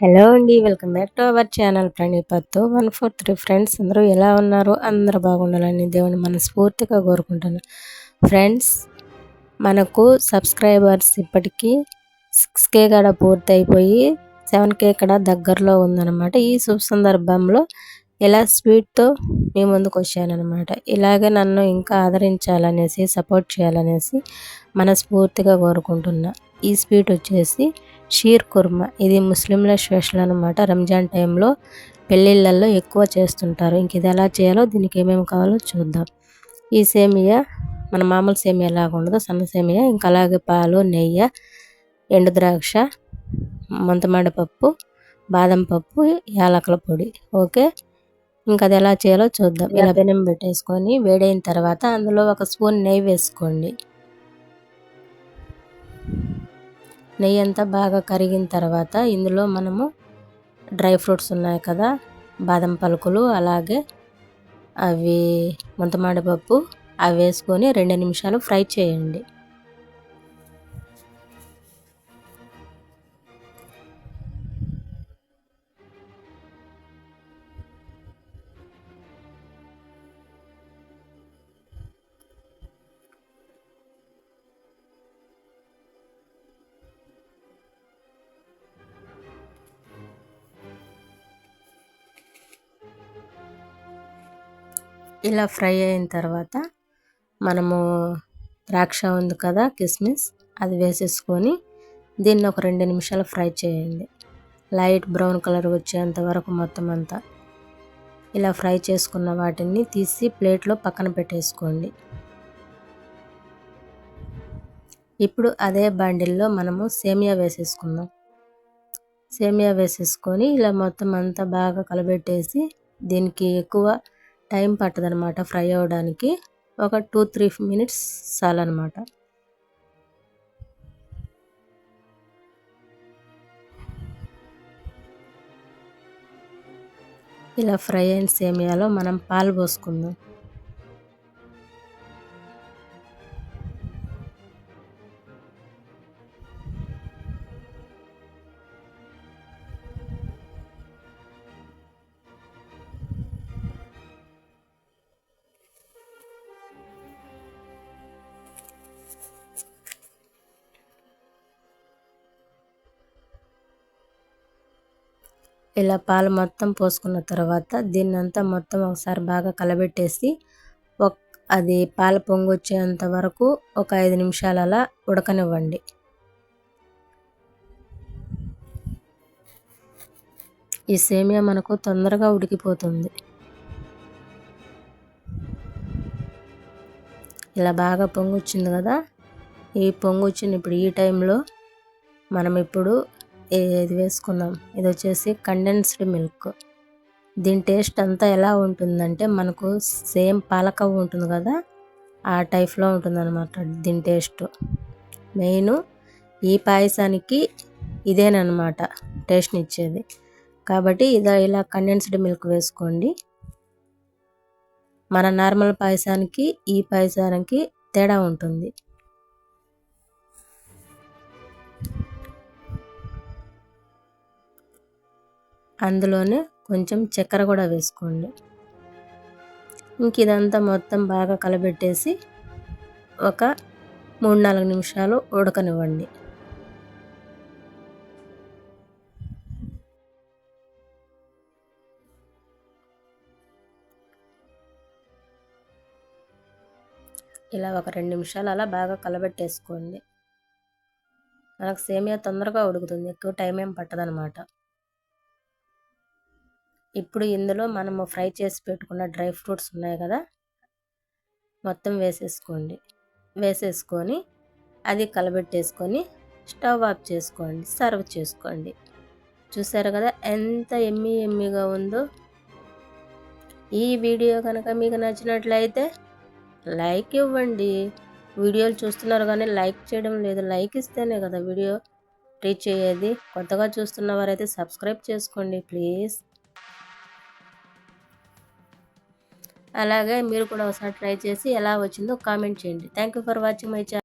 Hello అండి welcome back to our channel ప్రణీపత్తు one four three friends అందరూ ఎలా ఉన్నారు? అందరూ బాగుండాలని దేవుని మనస్ఫూర్తిగా కోరుకుంటాను ఫ్రెండ్స్ మనకు సబ్స్క్రైబర్స్ ఇప్పటికీ సిక్స్ కే కూడా పూర్తి అయిపోయి సెవెన్ కే ఇక్కడ దగ్గరలో ఉందన్నమాట. ఈ శుభ సందర్భంలో ఇలా స్వీట్తో మీ ముందుకు వచ్చానమాట ఇలాగే నన్ను ఇంకా ఆదరించాలనేసి సపోర్ట్ చేయాలనేసి మనస్ఫూర్తిగా కోరుకుంటున్నా. ఈ స్వీట్ వచ్చేసి షీర్ కుర్మా. ఇది ముస్లింల స్పెషల్ అనమాట రంజాన్ టైంలో పెళ్ళిళ్ళల్లో ఎక్కువ చేస్తుంటారు. ఇంక ఇది ఎలా చేయాలో దీనికి ఏమేమి కావాలో చూద్దాం. ఈ సేమియా మన మామూలు సేమియా లాగా ఉండదో. సన్న సేమియా ఇంకా అలాగే పాలు నెయ్యి ఎండు ద్రాక్ష మంతమాడ పప్పు బాదం పప్పు యాలకుల పొడి. ఓకే? ఇంకా అది ఎలా చేయాలో చూద్దాం. ఇలా పెనం పెట్టేసుకొని వేడైన తర్వాత అందులో ఒక స్పూన్ నెయ్యి వేసుకోండి. నెయ్యి అంతా బాగా కరిగిన తర్వాత ఇందులో మనము డ్రై ఫ్రూట్స్ ఉన్నాయి కదా బాదం పలుకులు అలాగే అవి ముంతమాడిపప్పు అవి వేసుకొని రెండు నిమిషాలు ఫ్రై చేయండి. ఇలా ఫ్రై అయిన తర్వాత మనము ద్రాక్ష ఉంది కదా కిస్మిస్ అది వేసేసుకొని దీన్ని ఒక రెండు నిమిషాలు ఫ్రై చేయండి. లైట్ బ్రౌన్ కలర్ వచ్చేంత వరకు మొత్తం అంతా. ఇలా ఫ్రై చేసుకున్న వాటిని తీసి ప్లేట్లో పక్కన పెట్టేసుకోండి. ఇప్పుడు అదే బండిల్లో మనము సేమియా వేసేసుకుందాం. సేమియా వేసేసుకొని ఇలా మొత్తం అంతా బాగా కలబెట్టేసి దీనికి ఎక్కువ టైం పట్టదనమాట ఫ్రై అవ్వడానికి. ఒక టూ త్రీ మినిట్స్ చాలన్నమాట. ఇలా ఫ్రై అయిన సేమియాలో మనం పాలు పోసుకుందాం. ఇలా పాలు మొత్తం పోసుకున్న తర్వాత దీన్ని అంతా మొత్తం ఒకసారి బాగా కలబెట్టేసి ఒక అది పాల పొంగు వచ్చేంత వరకు ఒక ఐదు నిమిషాలు అలా ఉడకనివ్వండి. ఈ సేమియా మనకు తొందరగా ఉడికిపోతుంది. ఇలా బాగా పొంగు వచ్చింది కదా? ఈ పొంగు వచ్చింది ఇప్పుడు ఈ టైంలో మనం ఇప్పుడు ఇది వేసుకున్నాం? ఇది వచ్చేసి కండెన్స్డ్ మిల్క్ దీని టేస్ట్ అంతా ఎలా ఉంటుందంటే మనకు సేమ్ పాలకవ్వ ఉంటుంది కదా ఆ టైప్లో ఉంటుంది అనమాట దీని టేస్ట్ మెయిన్ ఈ పాయసానికి ఇదేనమాట టేస్ట్ని ఇచ్చేది. కాబట్టి ఇది ఇలా కండెన్స్డ్ మిల్క్ వేసుకోండి. మన నార్మల్ పాయసానికి ఈ పాయసానికి తేడా ఉంటుంది. అందులోనే కొంచెం చక్కెర కూడా వేసుకోండి. ఇంక ఇదంతా మొత్తం బాగా కలబెట్టేసి ఒక మూడు నాలుగు నిమిషాలు ఉడకనివ్వండి. ఇలా ఒక రెండు నిమిషాలు అలా బాగా కలబెట్టేసుకోండి. మనకు సేమియా తొందరగా ఉడుకుతుంది ఎక్కువ టైం ఏం పట్టదనమాట ఇప్పుడు ఇందులో మనము ఫ్రై చేసి పెట్టుకున్న డ్రై ఫ్రూట్స్ ఉన్నాయి కదా మొత్తం వేసేసుకోండి. వేసేసుకొని అది కలబెట్టేసుకొని స్టవ్ ఆఫ్ చేసుకోండి సర్వ్ చేసుకోండి. చూసారు కదా ఎంత ఎమ్మి ఎమ్మిగా ఉందో. ఈ వీడియో కనుక మీకు నచ్చినట్లయితే లైక్ ఇవ్వండి. వీడియోలు చూస్తున్నారు కానీ లైక్ చేయడం లేదు. లైక్ ఇస్తేనే కదా వీడియో రీచ్ అయ్యేది. కొత్తగా చూస్తున్న వారైతే సబ్స్క్రైబ్ చేసుకోండి ప్లీజ్. అలాగే మీరు కూడా ఒకసారి ట్రై చేసి ఎలా వచ్చిందో కామెంట్ చేయండి. Thank you for watching my channel